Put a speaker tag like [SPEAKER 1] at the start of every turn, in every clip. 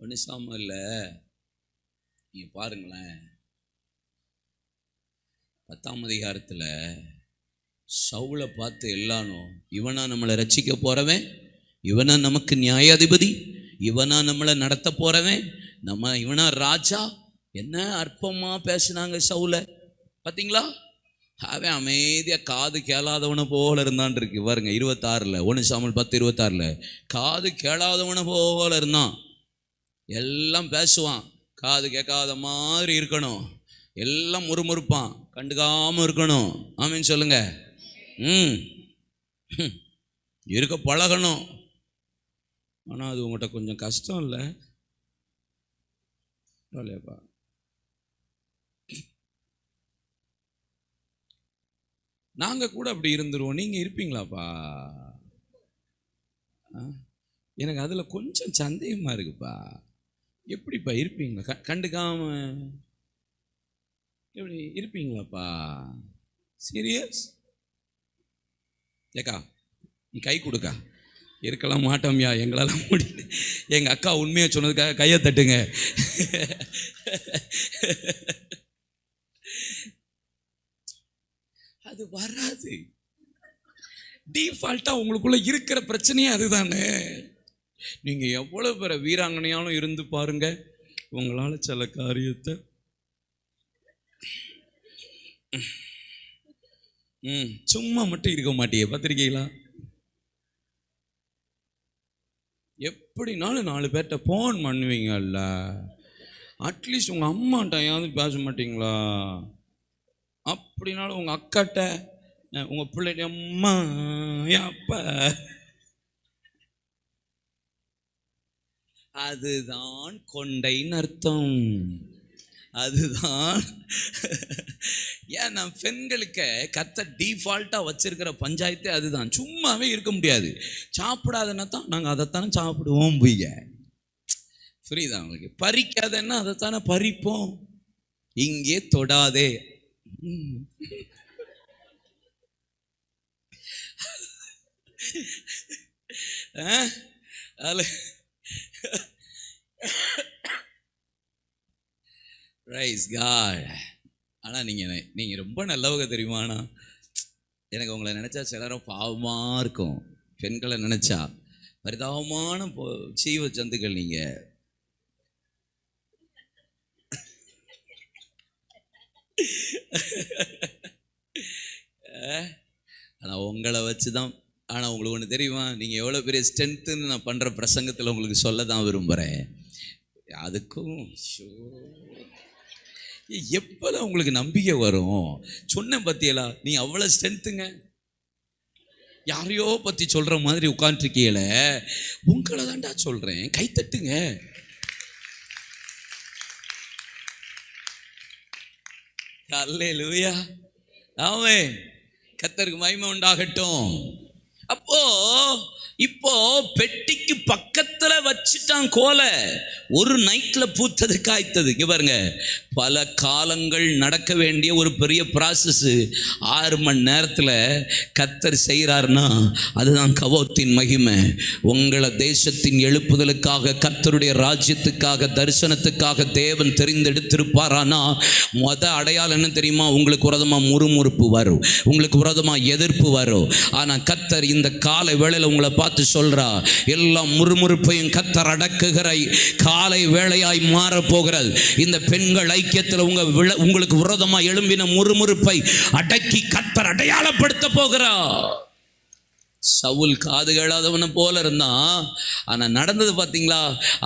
[SPEAKER 1] ஒன்று சாமல்ல நீங்கள் பாருங்களேன். பத்தாம் அதிகாரத்தில் சவுளை பார்த்து எல்லாரும் இவனா நம்மளை ரட்சிக்க போகிறவன் இவனா நமக்கு நியாயாதிபதி? இவனா நம்மளை நடத்த போகிறவன் நம்ம இவனா ராஜா? என்ன அற்பமாக பேசுனாங்க சவுளை. பார்த்தீங்களா அவன் அமைதியாக காது கேளாதவனை போல இருந்தான் இருக்கு. பாருங்க இருபத்தாறில் ஒன்று சாமல் பத்து இருபத்தாறில் காது கேளாதவனை போல இருந்தான். எல்லாம் பேசுவான். காது கேட்காத மாதிரி இருக்கணும். எல்லாம் முறுமுறுப்பான். கண்டுக்காமல் இருக்கணும். ஆமீன் சொல்லுங்க. ம். இருக்க பழகணும். ஆனால் அது உங்கள்கிட்ட கொஞ்சம் கஷ்டம் இல்லை. இல்லையாப்பா நாங்கள் கூட அப்படி இருந்துருவோம். நீங்கள் இருப்பீங்களாப்பா? ஆ? எனக்கு அதில் கொஞ்சம் சந்தேகமாக இருக்குப்பா. எப்படிப்பா இருப்பீங்களா க கண்டுக்காம எப்படி இருப்பீங்களாப்பா? சீரியஸ் ஏக்கா நீ கை கொடுக்கா. இருக்கலாம் மாட்டோம்யா எங்களால் முடியல. எங்கள் அக்கா உண்மையை சொன்னதுக்காக கையை தட்டுங்க. அது வராது. டிஃபால்ட்டாக உங்களுக்குள்ள இருக்கிற பிரச்சனையே அதுதானே. நீங்கள் எவ்வளோ பேர வீராங்கனையாலும் இருந்து பாருங்க உங்களால் சில காரியத்தை. ம் சும்மா மட்டும் இருக்க மாட்டியே பார்த்துருக்கீங்களா? எப்படினாலும் நாலு பேர்கிட்ட ஃபோன் பண்ணுவீங்கல்ல. அட்லீஸ்ட் உங்கள் அம்மாட்டையாவது பேச மாட்டீங்களா? அப்படின்னாலும் உங்கள் அக்காட்ட உங்கள் உங்க அம்மா என் அப்பா? அதுதான் கொண்டைன்னு அர்த்தம். அதுதான். ஏன் நான் பெண்களுக்கு கத்த டிஃபால்ட்டாக வச்சிருக்கிற பஞ்சாயத்தே அதுதான். சும்மாவே இருக்க முடியாது. சாப்பிடாதன்னா தான் நாங்கள் அதைத்தானே சாப்பிடுவோம் பொய்ய. புரியுதா உங்களுக்கு? பறிக்காதன்னா அதைத்தானே பறிப்போம். இங்கே தொடாதே. அதில் ரைஸ் காட் ஆனால் நீங்கள் நீங்கள் ரொம்ப நல்லவங்க தெரியுமா எனக்கு உங்களை நினச்சா சிலரும் பாவமாக இருக்கும். பெண்களை நினச்சா. பரிதாபமான பொ- ஜீவ ஜந்துக்கள் நீங்கள் ஆனால் உங்களை வச்சு தான் ஆனால் உங்களுக்கு ஒன்று தெரியுமா? நீங்கள் எவ்வளோ பெரிய ஸ்ட்ரென்த்துன்னு நான் பண்ணுற பிரசங்கத்தில் உங்களுக்கு சொல்ல தான் விரும்புகிறேன் அதுக்கும் ஷோ எப்போல்லாம் உங்களுக்கு நம்பிக்கை வரும்? சொன்னேன் பத்தியலா நீ அவ்வளோ ஸ்ட்ரென்த்துங்க யாரையோ பற்றி சொல்கிற மாதிரி உட்காந்துருக்கீங்கள உங்களை தாண்டா சொல்கிறேன் கைத்தட்டுங்க அல்லேலூயா ஆமே கத்தருக்கு மகிமை உண்டாகட்டும். அப்போ இப்போ பெட்டிக்கு பக்கத்தில் வச்சுட்டான் கோலை. ஒரு நைட்டில் பூத்தது காய்த்தது. இங்கே பாருங்க. பல காலங்கள் நடக்க வேண்டிய ஒரு பெரிய ப்ராசஸ்ஸு ஆறு மணி நேரத்தில் கத்தர் செய்கிறாருன்னா அதுதான் கவோத்தின் மகிமை. உங்களை தேசத்தின் எழுப்புதலுக்காக கத்தருடைய ராஜ்யத்துக்காக தரிசனத்துக்காக தேவன் தெரிந்தெடுத்திருப்பாரானா மொத அடையாளம் என்ன தெரியுமா? உங்களுக்கு விரதமாக முறுமுறுப்பு வரும். உங்களுக்கு விரதமாக எதிர்ப்பு வரும். ஆனால் கத்தர் இந்த காலை வேளையில் உங்களை பார்த்து பார்த்து சொல்றா எல்லா முறுமுறுப்பையும் கத்தர் அடக்குகிற காலை வேளையாய் மாறப் போகிறது. இந்த பெண்கள் ஐக்கியத்தில் உங்க விழ- உங்களுக்கு விரோதமாக எழும்பின முறுமுறுப்பை அடக்கி கத்தர் அடையாளப்படுத்த போகிறா சவுல் காது கேளாதவனை போல இருந்தான். ஆனால் நடந்தது பார்த்தீங்களா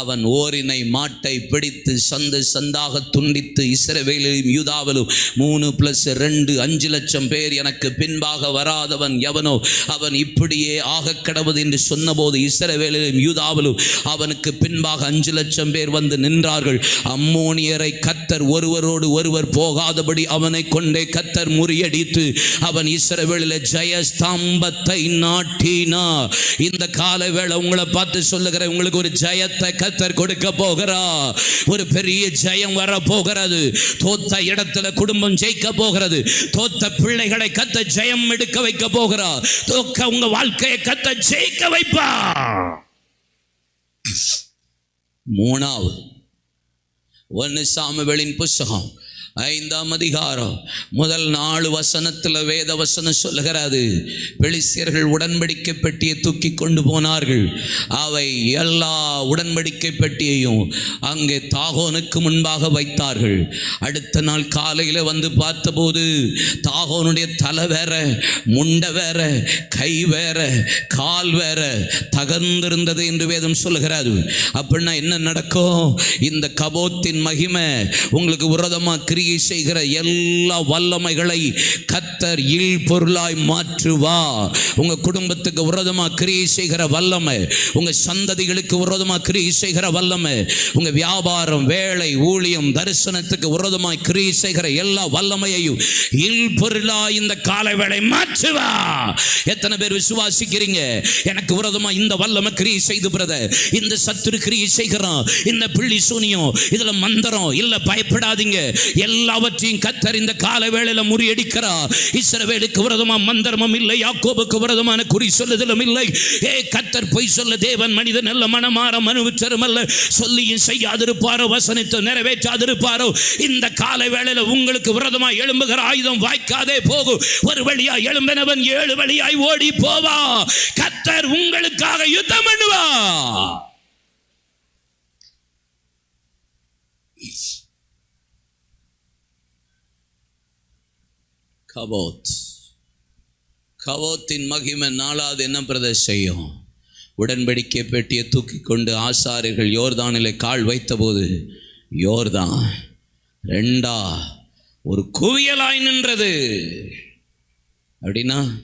[SPEAKER 1] அவன் ஓரினை மாட்டை பிடித்து சந்து சந்தாக துண்டித்து இசரவேலையும் யூதாவிலும் மூணு பிளஸ் ரெண்டு அஞ்சு லட்சம் பேர் எனக்கு பின்பாக வராதவன் எவனோ அவன் இப்படியே ஆக கடவுது என்று சொன்னபோது இசரவேலையும் யூதாவிலும் அவனுக்கு பின்பாக அஞ்சு லட்சம் பேர் வந்து நின்றார்கள். அம்மோனியரை கத்தர் ஒருவரோடு ஒருவர் போகாதபடி அவனை கொண்டே கத்தர் முறியடித்து அவன் இசரவேலில் ஜெயஸ்தம்பத்தை மாட்டினா இந்த கால வேளை உங்களை பார்த்து சொல்லுகிற உங்களுக்கு ஒரு ஜெயத்தை கத்தர் கொடுக்க போகிறா. ஒரு பெரிய ஜெயம் வர போகிறது தோத்த இடத்துல குடும்பம் ஜெயிக்க போகிறது. தோத்த பிள்ளைகளை கத்த ஜெயம் எடுக்க வைக்க போகிறா. தோக்க உங்க வாழ்க்கையை கத்த ஜெயிக்க வைப்பா. மூணாவது ஒன்னு சாமுவேலின் புஸ்தகம். ஐந்தாம் அதிகாரம். முதல் நாலு வசனத்தில் வேத வசனம் சொல்லுகிறாது. பெலிசியர்கள் உடன்படிக்கை பெட்டியை தூக்கி கொண்டு போனார்கள். அவை எல்லா உடன்படிக்கை பெட்டியையும் அங்கே தாகோனுக்கு முன்பாக வைத்தார்கள். அடுத்த நாள் காலையில் வந்து பார்த்தபோது தாகோனுடைய தலை வேற முண்டை வேற கை வேற கால் வேற தகர்ந்திருந்தது என்று வேதம் சொல்லுகிறாரு அப்படின்னா என்ன நடக்கும்? இந்த கபோத்தின் மகிமை உங்களுக்கு விரோதமாக கிரியை செய்கிற எல்லா வல்லமைகளை கத்தர் இல் பொருளாய் மாற்றுவா. உங்க குடும்பத்துக்கு விரோதமாக கிரியை செய்கிற வல்லமை உங்க சந்ததிகளுக்கு விரோதமாக கிரியை செய்கிற வல்லமை உங்க வியாபாரம் வேலை ஊழியம் தரிசனத்துக்கு விரோதமாய் கிரியை செய்கிற எல்லா வல்லமையையும் இல் பொருளாய் இந்த காலை வேலை மாற்றுவா. எத்தனை பேர் விசுவாசிக்கிறீங்க? எனக்கு விரோதமா இந்த வல்லமை கிரியை செய்து பிரதர் இந்த சத்துரு கிரியை செய்கிறான் இந்த பிள்ளி சூனியம் இதுல மந்திரம் இல்ல பயப்படாதீங்க. எல்லாவற்றையும் கத்தர் இந்த கால வேளையில முறியடிக்கிறார் இஸ்ரவேலுக்கு விரதமா மந்திரமும் இல்லை யாக்கோபுக்கு விரதமான குறி சொல்லுதலும் இல்லை. ஏ கத்தர் பொய் சொல்ல தேவன் மனிதன் அல்ல மனமாற மனுவிச்சரும் அல்ல. சொல்லியும் செய்யாதிருப்பாரோ வசனித்து நிறைவேற்றாதிருப்பாரோ. இந்த கால வேளையில உங்களுக்கு விரதமா எழும்புகிற ஆயுதம் வாய்க்காதே போகும் ஒரு வழியா எழும்பினவன் ஏழு வழியாய் ஓடி போவா. கத்தர் உங்களுக்காக யுத்தம் பண்ணுவா. கபோத். கவோத்தின் மகிமை நாளாவது என்ன பிரதர் செய்யும்? உடன்படிக்கை பெட்டியை தூக்கி கொண்டு ஆசாரியர்கள் யோர்தானில் கால் வைத்தபோது யோர்தான் ரெண்டா ஒரு குவியலாய் நின்றது. அப்படின்னா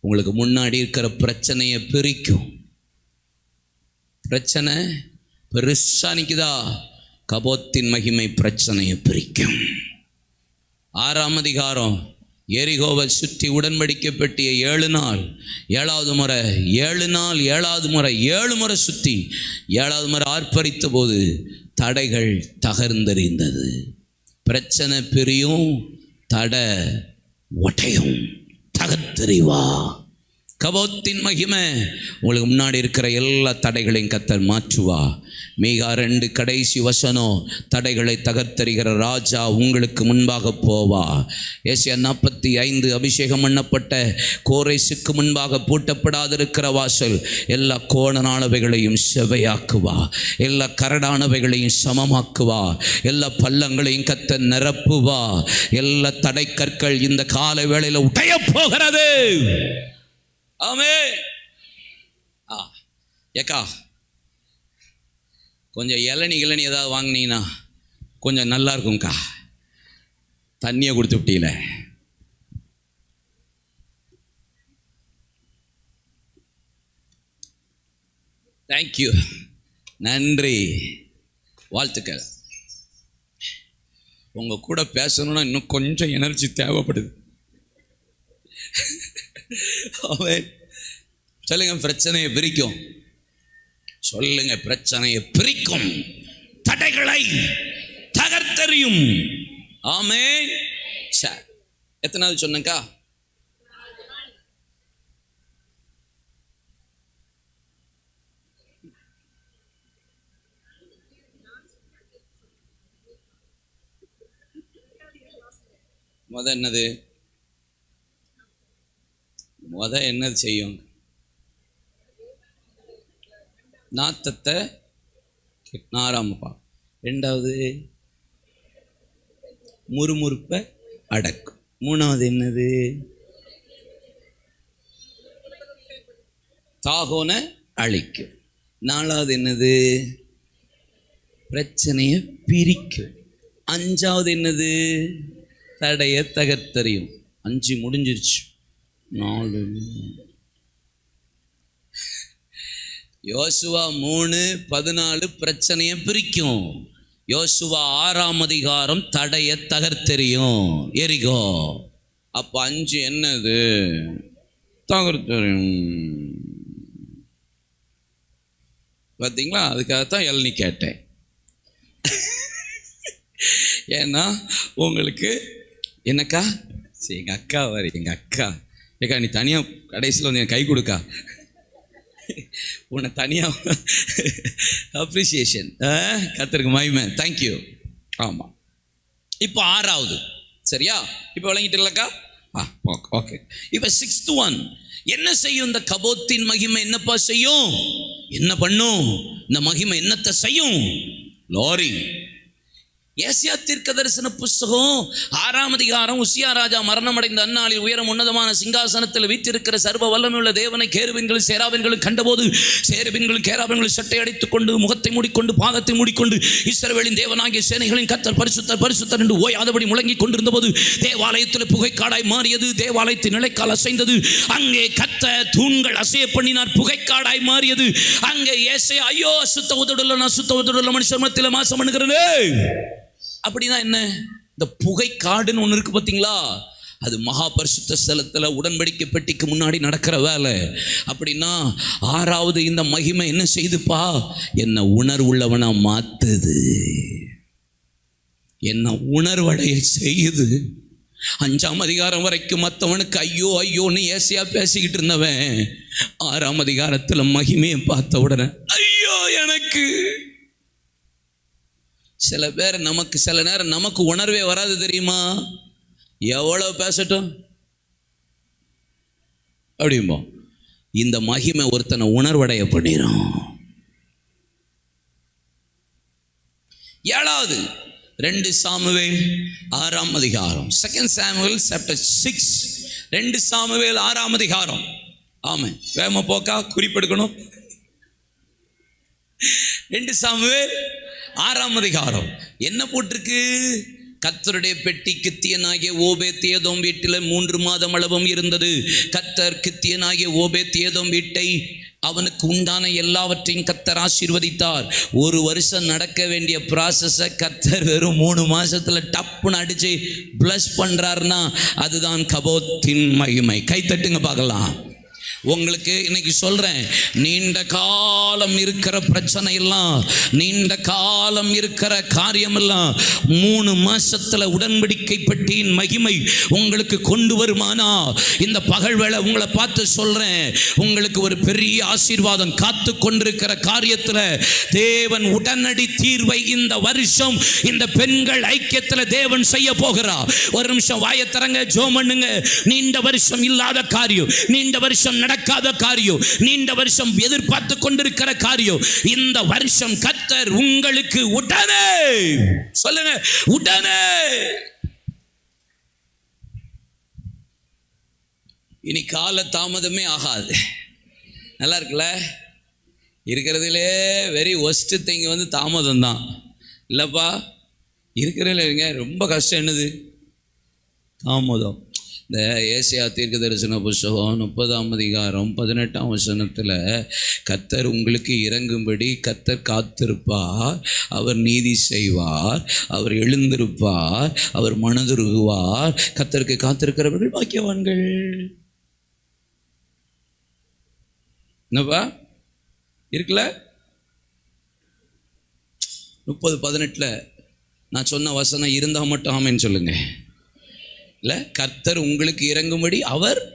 [SPEAKER 1] உங்களுக்கு முன்னாடி இருக்கிற பிரச்சனையை பிரிக்கும். பிரச்சனை பெருசா நிக்குதா? கபோத்தின் மகிமை பிரச்சனையை பிரிக்கும். ஆறாம் அதிகாரம். எரிகோவை சுற்றி உடன்படிக்கை பெட்டிய ஏழு நாள் ஏழாவது முறை ஏழு நாள் ஏழாவது முறை ஏழு முறை சுற்றி ஏழாவது முறை ஆர்ப்பரித்த போது தடைகள் தகர்ந்தெறிந்தது. பிரச்சனை பிரியும் தடை ஒட்டையும் தகர்த்தெறிவா. கபோத்தின் மகிமை. உங்களுக்கு முன்னாடி இருக்கிற எல்லா தடைகளையும் கத்தர் மாற்றுவா. மீகா ரெண்டு கடைசி வசனம் தடைகளை தகர்த்தெறிகிற ராஜா உங்களுக்கு முன்பாக போவா. ஏசியா நாற்பத்தி ஐந்து அபிஷேகம் பண்ணப்பட்ட கோரைசுக்கு முன்பாக பூட்டப்படாதிருக்கிற வாசல் எல்லா கோணனானவைகளையும் செவையாக்குவா. எல்லா கரடானவைகளையும் சமமாக்குவா. எல்லா பள்ளங்களையும் கத்த நிரப்புவா. எல்லா தடைக்கற்கள் இந்த கால வேளையில் உடைய போகிறது. ஆமே ஆ ஏக்கா கொஞ்சம் இளநி இளநி ஏதாவது வாங்கினீங்கன்னா கொஞ்சம் நல்லா இருக்கும்க்கா. தண்ணியை கொடுத்து விட்டீங்களே தேங்க்யூ நன்றி. வாழ்த்துக்கள். உங்கள் கூட பேசணும்னா இன்னும் கொஞ்சம் எனர்ஜி தேவைப்படுது. அவன் சொல்லுங்க பிரச்சனையை பிரிக்கும். சொல்லுங்க பிரச்சனையை பிரிக்கும். தடைகளை தகர்த்தெறியும். ஆமே சார் எத்தனாவது சொன்னக்கா முத என்னது? முத என்னது செய்யும்? நாத்தத்தை நாராமப்பா ரெண்டாவது முறுமுறுப்பை அடக்கும் மூணாவது என்னது? தாகோனை அழிக்கும் நாலாவது என்னது? பிரச்சனையை பிரிக்கும் அஞ்சாவது என்னது? தடையை தகர்த்தறியும். அஞ்சு முடிஞ்சிருச்சு. நாலு. யோசுவா மூணு பதினாலு பிரச்சனையை பிரிக்கும். யோசுவா ஆறாம் அதிகாரம் தடைய தகர்த்தெறியும். எரிகோ. அப்ப அஞ்சு என்னது? தகர்த்தெறியும். பார்த்தீங்களா அதுக்காகத்தான் இளநி கேட்டேன். ஏன்னா உங்களுக்கு என்னக்கா? சரி எங்கள் அக்கா வர எங்கள் அக்கா. ஏக்கா நீ தனியாக கடைசியில் வந்து எனக்கு கை கொடுக்கா. உன்னை தனியாக அப்ரிசியேஷன் கத்திருக்கு மகிமை. தேங்க்யூ ஆமாம் இப்போ ஆறாவது. சரியா? இப்போ விளங்கிட்டுலக்கா ஆ ஓகே ஓகே. இப்போ சிக்ஸ்த் ஒன் என்ன செய்யும் இந்த கபோத்தின் மகிமை? என்னப்பா செய்யும்? என்ன பண்ணும்? இந்த மகிமை என்னத்தை செய்யும்? லாரி ஏசியா தீர்க்க தரிசன புஸ்தகம். ஆறாம் அதிகாரம் உசியா ராஜா மரணமடைந்த அந்நாளில் உயரம் உன்னதமான சிங்காசனத்தில் வீற்றிருக்கிற சர்வ வல்லமையுள்ள தேவனை கேருவின்களும் சேராவின்களும் கண்டபோது சேருவின்களும் கேராவின்களும் சட்டை அடித்துக் கொண்டு முகத்தை மூடிக்கொண்டு பாதத்தை மூடிக்கொண்டு இஸ்ரவேலின் தேவனாகிய சேனைகளின் கத்தர் பரிசுத்தர் பரிசுத்தர் என்று ஓயாதபடி முழங்கிக் கொண்டிருந்தபோது தேவாலயத்தில் புகைக்காடாய் மாறியது தேவாலயத்தின் நிலைக்கால் அசைந்தது. அங்கே கத்த தூண்கள் அசைய பண்ணினார் புகைக்காடாய் மாறியது. அங்கே ஏசை ஐயோ அசுத்த உதடுள்ள அசுத்த உதடுள்ள மனுஷர் மத்தியில் மாசம் பண்ணுகிறது அப்படின்னா என்ன? இந்த புகை காடுன்னு ஒன்று இருக்கு பார்த்தீங்களா அது மகா பரிசுத்த ஸ்தலத்தில் உடன்படிக்கை பெட்டிக்கு முன்னாடி நடக்கிற வேலை. அப்படின்னா ஆறாவது இந்த மகிமை என்ன செய்துப்பா? என்ன உணர்வுள்ளவனா மாத்துது. என்ன உணர்வடைய செய்யுது. அஞ்சாம் அதிகாரம் வரைக்கும் மற்றவனுக்கு ஐயோ ஐயோன்னு ஏசியா பேசிக்கிட்டு இருந்தவன் ஆறாம் அதிகாரத்தில் மகிமையை பார்த்த உடனே ஐயோ எனக்கு சில பேர் நமக்கு சில நேரம் நமக்கு உணர்வே வராது தெரியுமா? எவ்வளோ பேசட்டும்? அப்படிம்போ இந்த மகிமை ஒருத்தனை உணர்வடைய பண்ணிடும் ஏழாவது ரெண்டு சாமுவேல் ஆறாம் அதிகாரம். செகண்ட் சாமுவேல் சாப்டர் சிக்ஸ் ரெண்டு சாமுவேல் ஆறாம் அதிகாரம். ஆமாம் வேம போக்கா குறிப்பெடுக்கணும் ரெண்டு சாமுவேல் ஆறாம் அதிகாரம். என்ன போட்டிருக்கு? கத்தருடைய பெட்டி கித்தியனாகிய ஓபே தேதோம் வீட்டில் மூன்று மாதம் அளவும் இருந்தது. கத்தர் கித்தியனாகிய ஓபே தேதோம் வீட்டை அவனுக்கு உண்டான எல்லாவற்றையும் கத்தர் ஆசீர்வதித்தார். ஒரு வருஷம் நடக்க வேண்டிய ப்ராசஸை கத்தர் வெறும் மூணு மாதத்தில் டப்புன்னு அடித்து ப்ளஸ் பண்ணுறாருன்னா அதுதான் கபோத்தின் மகிமை. கைத்தட்டுங்க பார்க்கலாம். உங்களுக்கு இன்னைக்கு சொல்றேன் நீண்ட காலம் இருக்கிற பிரச்சனை எல்லாம் நீண்ட காலம் இருக்கிற காரியம் எல்லாம் மூணு மாசத்துல உடன்படிக்கை பெட்டியின் மகிமை உங்களுக்கு கொண்டு வருமானா? இந்த பகல் வேளை உங்களை பார்த்து சொல்றேன் உங்களுக்கு ஒரு பெரிய ஆசீர்வாதம் காத்து கொண்டிருக்கிற காரியத்துல தேவன் உடனடி தீர்வை இந்த வருஷம் இந்த பெண்கள் ஐக்கியத்துல தேவன் செய்ய போகிறார் ஒரு நிமிஷம் வாயத்தரங்க ஜோம் பண்ணுங்க. நீண்ட வருஷம் இல்லாத காரியம் நீண்ட வருஷம் நடக்காத காரியம் நீண்ட வருஷம் எதிர்பார்த்து கொண்டிருக்கிற காரியம் இந்த வருஷம் கத்தர் உங்களுக்கு உடனே சொல்லுங்க உடனே. இனி கால தாமதமே ஆகாது. நல்லா இருக்குல்ல? இருக்கிறதுலே வெரி ஒஸ்ட்டு திங் வந்து தாமதம் தான் இல்லைப்பா இருக்கிறதுல இருங்க ரொம்ப கஷ்டம் என்னது? தாமதம். இந்த ஏசியா தீர்க்க தரிசன புஸ்தகம் முப்பதாம் அதிகாரம் பதினெட்டாம் வசனத்தில் கத்தர் உங்களுக்கு இறங்கும்படி கத்தர் காத்திருப்பார். அவர் நீதி செய்வார். அவர் எழுந்திருப்பார். அவர் மனதுருகுவார். கத்தருக்கு காத்திருக்கிறவர்கள் பாக்கியவான்கள். என்னப்பா? இருக்குல்ல? முப்பது பதினெட்டில் நான் சொன்ன வசனம் இருந்தால் மட்டும் ஆமேன்னு சொல்லுங்க. இல்லை கர்த்தர் உங்களுக்கு இறங்கும்படி அவர்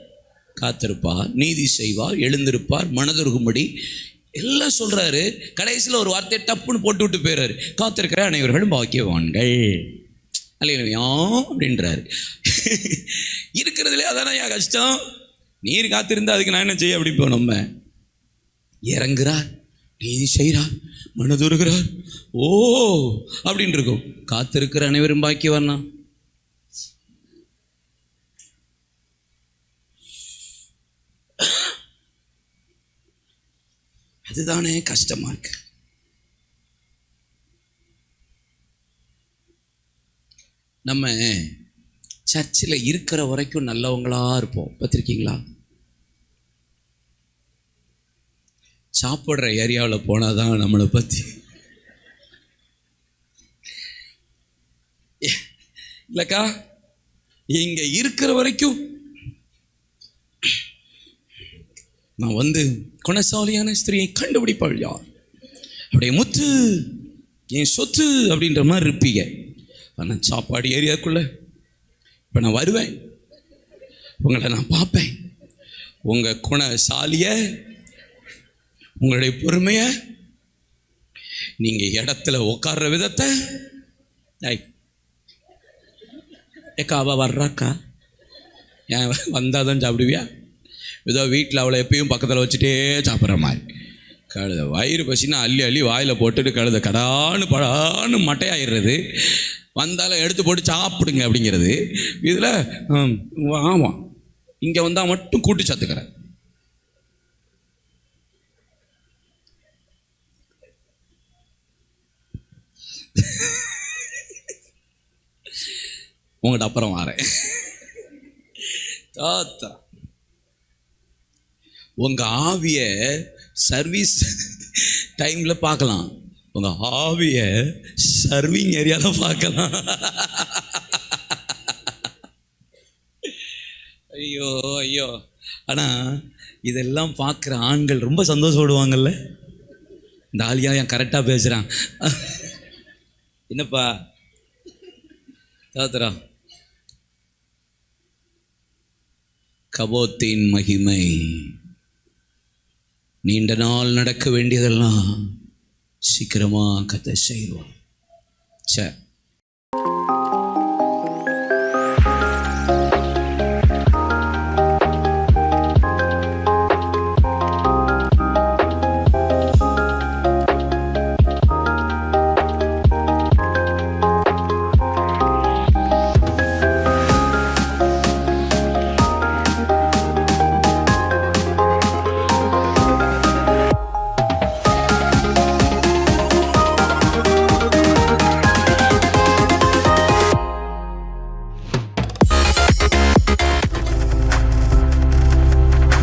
[SPEAKER 1] காத்திருப்பார் நீதி செய்வார் எழுந்திருப்பார் மனதுருகும்படி எல்லாம் சொல்கிறாரு கடைசியில் ஒரு வார்த்தையை டப்புன்னு போட்டு விட்டு போயிடுறாரு காத்திருக்கிற அனைவர்களும் பாக்கியவான்கள். அல்லையா அப்படின்றாரு. இருக்கிறதுலே அதானே என் கஷ்டம். நீர் காத்திருந்தா அதுக்கு நான் என்ன செய்ய? அப்படிப்போம் நம்ம. இறங்குறார் நீதி செய்கிறார் மனதுருகிறார் ஓ அப்படின்னு இருக்கும். காத்திருக்கிற அனைவரும் பாக்கியவான்னா அதுதானே கஷ்டமா இருக்கு. நம்ம சர்ச்சில் இருக்கிற வரைக்கும் நல்லவங்களா இருப்போம். பார்த்துருக்கீங்களா? சாப்பிட்ற ஏரியாவில் போனால் தான் நம்மளை பற்றி இல்லைக்கா இங்கே இருக்கிற வரைக்கும் நான் வந்து குணசாலியான ஸ்திரியை கண்டுபிடிப்பாள் யார்? அப்படியே முத்து என் சொத்து அப்படின்ற மாதிரி இருப்பீங்க. ஆனால் சாப்பாடு ஏரியாக்குள்ள. இப்போ நான் வருவேன். உங்களை நான் பார்ப்பேன். உங்கள் குணசாலியை உங்களுடைய பொறுமையை நீங்கள் இடத்துல உட்கார்ற விதத்தை ஐய். ஏக்கா அவள் வர்றாக்கா? ஏன் வந்தால் தான் சாப்பிடுவியா? ஏதோ வீட்டில் அவளை எப்பயும் பக்கத்தில் வச்சுட்டே சாப்பிட்ற மாதிரி. கழுத வயிறு பசினா அள்ளி அள்ளி வாயில் போட்டுட்டு கழுத கடான்னு படான்னு மட்டையாயிடுறது. வந்தாலும் எடுத்து போட்டு சாப்பிடுங்க அப்படிங்கிறது. இதில் ஆமாம் இங்கே வந்தால் மட்டும் கூட்டு சாத்துக்கிறேன் உங்கள்கிட்ட அப்புறம் வரேன். தாத்தா. உங்க ஆவியை சர்வீஸ் டைம்ல பார்க்கலாம். உங்க ஆவிய சர்விங் ஏரியாவில் பார்க்கலாம். ஐயோ ஐயோ. ஆனா இதெல்லாம் பார்க்குற ஆண்கள் ரொம்ப சந்தோஷப்படுவாங்கல்ல? இந்த ஆளியா என் கரெக்டாக பேசுகிறான் என்னப்பா? தாத்தரா. கபோத்தின் மகிமை. நீண்ட நாள் நடக்க வேண்டியதெல்லாம் சீக்கிரமாக கதை செய்வோம் சே